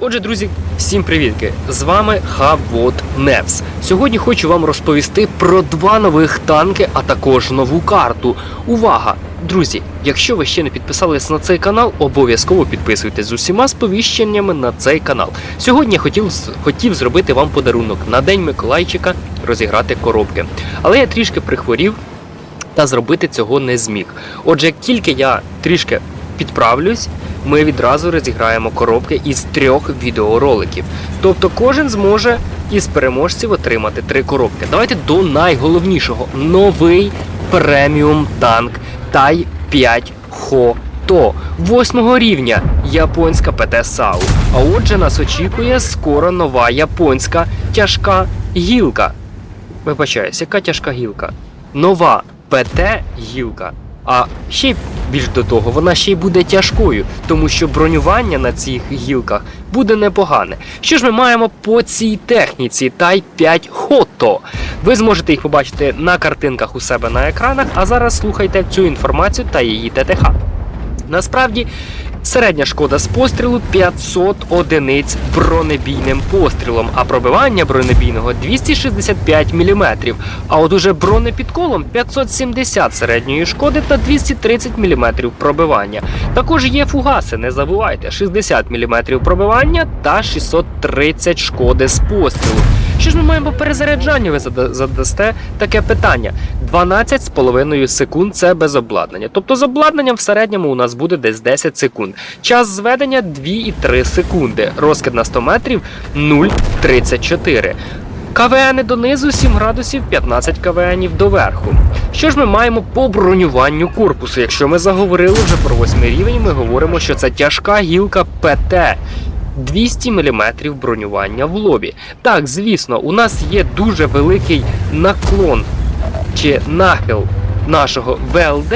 Отже, друзі, всім привітки! З вами Хавот Невс. Сьогодні хочу вам розповісти про два нових танки, а також нову карту. Увага! Друзі, якщо ви ще не підписались на цей канал, обов'язково підписуйтесь з усіма сповіщеннями на цей канал. Сьогодні я хотів, хотів зробити вам подарунок на День Миколайчика розіграти коробки. Але я трішки прихворів та зробити цього не зміг. Отже, як тільки я трішки підправлюсь, ми відразу розіграємо коробки із трьох відеороликів. Тобто кожен зможе із переможців отримати три коробки. Давайте до найголовнішого: новий преміум танк Тай 5 Хо-То. Восьмого рівня японська ПТ САУ. А отже, нас очікує скоро нова японська тяжка гілка. Вибачаюсь, яка тяжка гілка? Нова ПТ гілка. А ще більш до того, вона ще й буде тяжкою, тому що бронювання на цих гілках буде непогане. Що ж ми маємо по цій техніці Тай 5 Хото? Ви зможете їх побачити на картинках у себе на екранах, а зараз слухайте цю інформацію та її ТТХ. Насправді, середня шкода з пострілу 500 одиниць бронебійним пострілом, а пробивання бронебійного 265 мм. А от уже бронепідколом 570 середньої шкоди та 230 мм пробивання. Також є фугаси, не забувайте, 60 мм пробивання та 630 шкоди з пострілу. Що ж ми маємо по перезаряджанню? Ви задасте таке питання. 12,5 секунд це без обладнання. Тобто з обладнанням в середньому у нас буде десь 10 секунд. Час зведення 2,3 секунди. Розкид на 100 метрів 0,34. КВН донизу 7 градусів 15 КВНів доверху. Що ж ми маємо по бронюванню корпусу? Якщо ми заговорили вже про 8 рівень, ми говоримо, що це тяжка гілка ПТ. 200 мм бронювання в лобі. Так, звісно, у нас є дуже великий наклон чи нахил нашого ВЛД,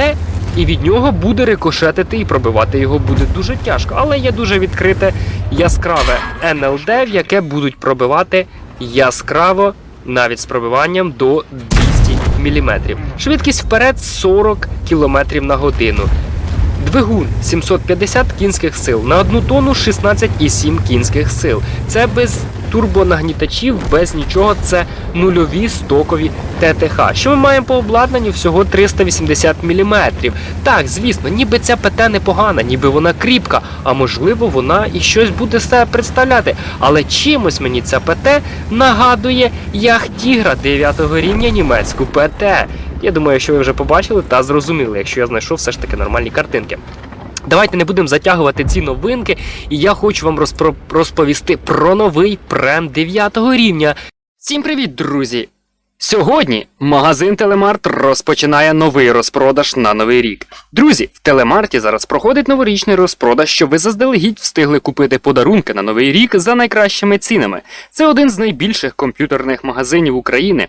і від нього буде рикошетити і пробивати його буде дуже тяжко. Але є дуже відкрите яскраве НЛД, в яке будуть пробивати яскраво навіть з пробиванням до 200 мм. Швидкість вперед 40 км на годину. Двигун 750 кінських сил на одну тонну 16,7 кінських сил. Це без турбонагнітачів, без нічого. Це нульові стокові ТТХ. Що ми маємо по обладнанню? Всього 380 мм. Так, звісно, ніби ця ПТ непогана, ніби вона кріпка, а можливо вона і щось буде себе представляти. Але чимось мені ця ПТ нагадує Яхтігра 9 рівня німецьку ПТ. Я думаю, що ви вже побачили та зрозуміли, якщо я знайшов все ж таки нормальні картинки. Давайте не будемо затягувати ці новинки, і я хочу вам розпро- розповісти про новий прем 9 рівня. Всім привіт, друзі! Сьогодні магазин Телемарт розпочинає новий розпродаж на новий рік. Друзі, в Телемарті зараз проходить новорічний розпродаж, щоб ви заздалегідь встигли купити подарунки на новий рік за найкращими цінами. Це один з найбільших комп'ютерних магазинів України,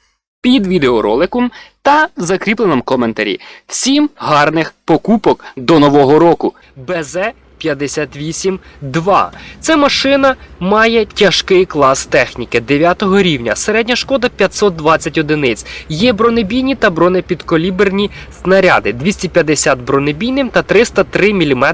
під відеороликом та в закріпленому коментарі. Всім гарних покупок до нового року. БЗ 58-2. Ця машина має тяжкий клас техніки 9 рівня, середня шкода 520 одиниць. Є бронебійні та бронепідкаліберні снаряди 250 бронебійним та 303 мм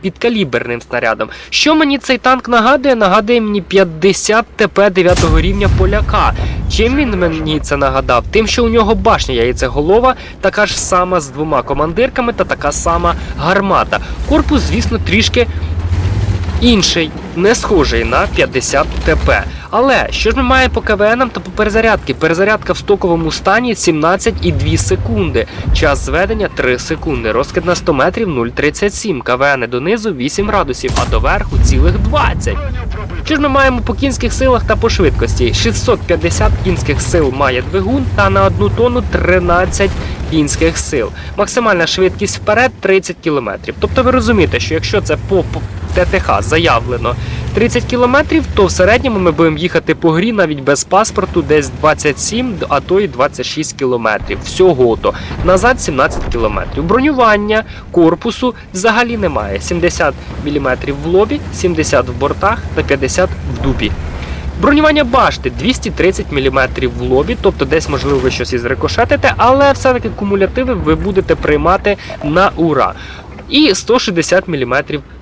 підкаліберним снарядом. Що мені цей танк нагадує? Нагадує мені 50 ТП 9 рівня поляка. Чим він мені це нагадав? Тим, що у нього башня яйцеголова, така ж сама з двома командирками та така сама гармата. Корпус, звісно, трішки інший, не схожий на 50 ТП. Але що ж ми маємо по КВНам та по перезарядки? Перезарядка в стоковому стані 17,2 секунди. Час зведення 3 секунди. Розкид на 100 метрів 0,37. КВН донизу 8 градусів, а доверху цілих 20. Що ж ми маємо по кінських силах та по швидкості? 650 кінських сил має двигун та на одну тонну 13 кінських сил. Максимальна швидкість вперед 30 км. Тобто ви розумієте, що якщо це по ТТХ заявлено 30 кілометрів, то в середньому ми будемо їхати по грі навіть без паспорту, десь 27, а то і 26 кілометрів. Всього то назад 17 кілометрів. Бронювання корпусу взагалі немає. 70 мм в лобі, 70 в бортах та 50 в дупі. Бронювання башти 230 мм в лобі, тобто десь можливо ви щось і зрикошетите, але все-таки кумулятиви ви будете приймати на ура. І 160 мм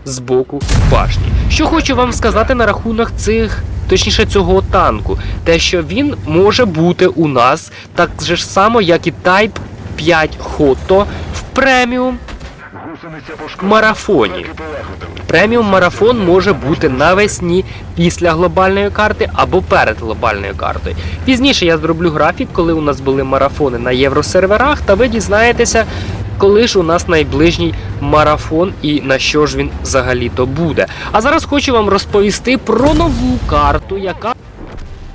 з боку башні. Що хочу вам сказати на рахунок цих, точніше цього танку, те, що він може бути у нас так же ж само, як і Type 5 Hotto в преміум марафоні. Преміум марафон може бути навесні після глобальної карти або перед глобальною картою. Пізніше я зроблю графік, коли у нас були марафони на євросерверах, та ви дізнаєтеся, коли ж у нас найближній марафон і на що ж він взагалі-то буде. А зараз хочу вам розповісти про нову карту, яка.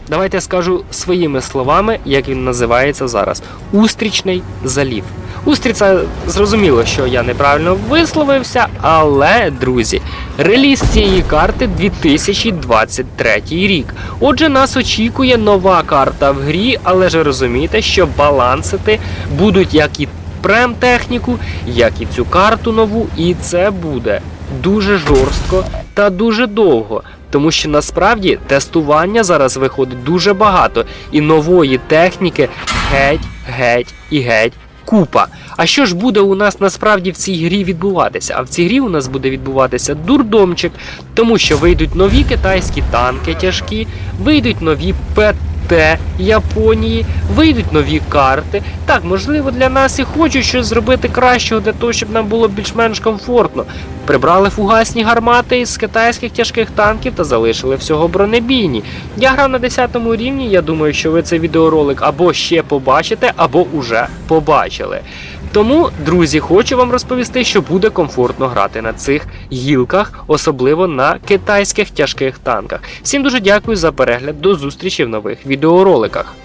Давайте скажу своїми словами, як він називається зараз: Устрічний залів. Устріця зрозуміло, що я неправильно висловився, але друзі, реліз цієї карти 2023 рік. Отже, нас очікує нова карта в грі, але ж розумієте, що балансити будуть як і прем-техніку, як і цю карту нову, і це буде дуже жорстко та дуже довго. Тому що насправді тестування зараз виходить дуже багато, і нової техніки геть, геть і геть купа. А що ж буде у нас насправді в цій грі відбуватися? А в цій грі у нас буде відбуватися дурдомчик, тому що вийдуть нові китайські танки тяжкі, вийдуть нові ПТ Японії, вийдуть нові карти. Так, можливо, для нас і хочуть щось зробити кращого для того, щоб нам було більш-менш комфортно. Прибрали фугасні гармати із китайських тяжких танків та залишили всього бронебійні. Я грав на 10 рівні. Я думаю, що ви цей відеоролик або ще побачите, або уже побачили. Тому, друзі, хочу вам розповісти, що буде комфортно грати на цих гілках, особливо на китайських тяжких танках. Всім дуже дякую за перегляд. До зустрічі в нових відеороликах.